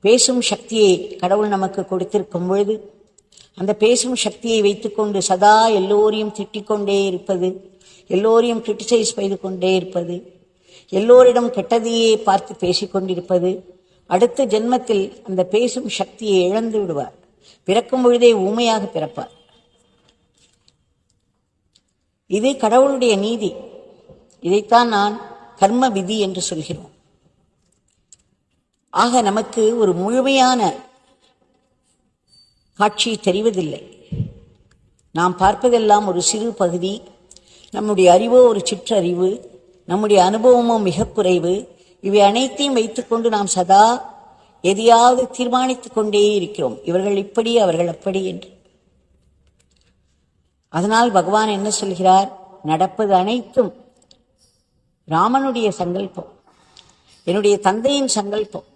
பேசும் சக்தியை கடவுள் நமக்கு கொடுத்திருக்கும் பொழுது அந்த பேசும் சக்தியை வைத்துக்கொண்டு சதா எல்லோரையும் திட்டிக்கொண்டே இருப்பது எல்லோரையும் கிரிட்டிசைஸ் செய்து கொண்டே இருப்பது எல்லோரிடம் கெட்டதையே பார்த்து பேசிக்கொண்டிருப்பது அடுத்த ஜென்மத்தில் அந்த பேசும் சக்தியை இழந்து விடுவார். பிறக்கும் பொழுதே ஊமையாக பிறப்பார். இது கடவுளுடைய நீதி. இதைத்தான் நான் கர்ம விதி என்று சொல்கிறோம். ஆக நமக்கு ஒரு முழுமையான காட்சி தெரிவதில்லை. நாம் பார்ப்பதெல்லாம் ஒரு சிறு பகுதி. நம்முடைய அறிவோ ஒரு சிற்றறிவு. நம்முடைய அனுபவமோ மிக குறைவு. இவை அனைத்தையும் வைத்துக்கொண்டு நாம் சதா எதையாவது தீர்மானித்துக் கொண்டே இருக்கிறோம். இவர்கள் இப்படி அவர்கள் அப்படி என்று. அதனால் பகவான் என்ன சொல்கிறார்? நடப்பது அனைத்தும் ராமனுடைய சங்கல்பம். என்னுடைய தந்தையின் சங்கல்பம்.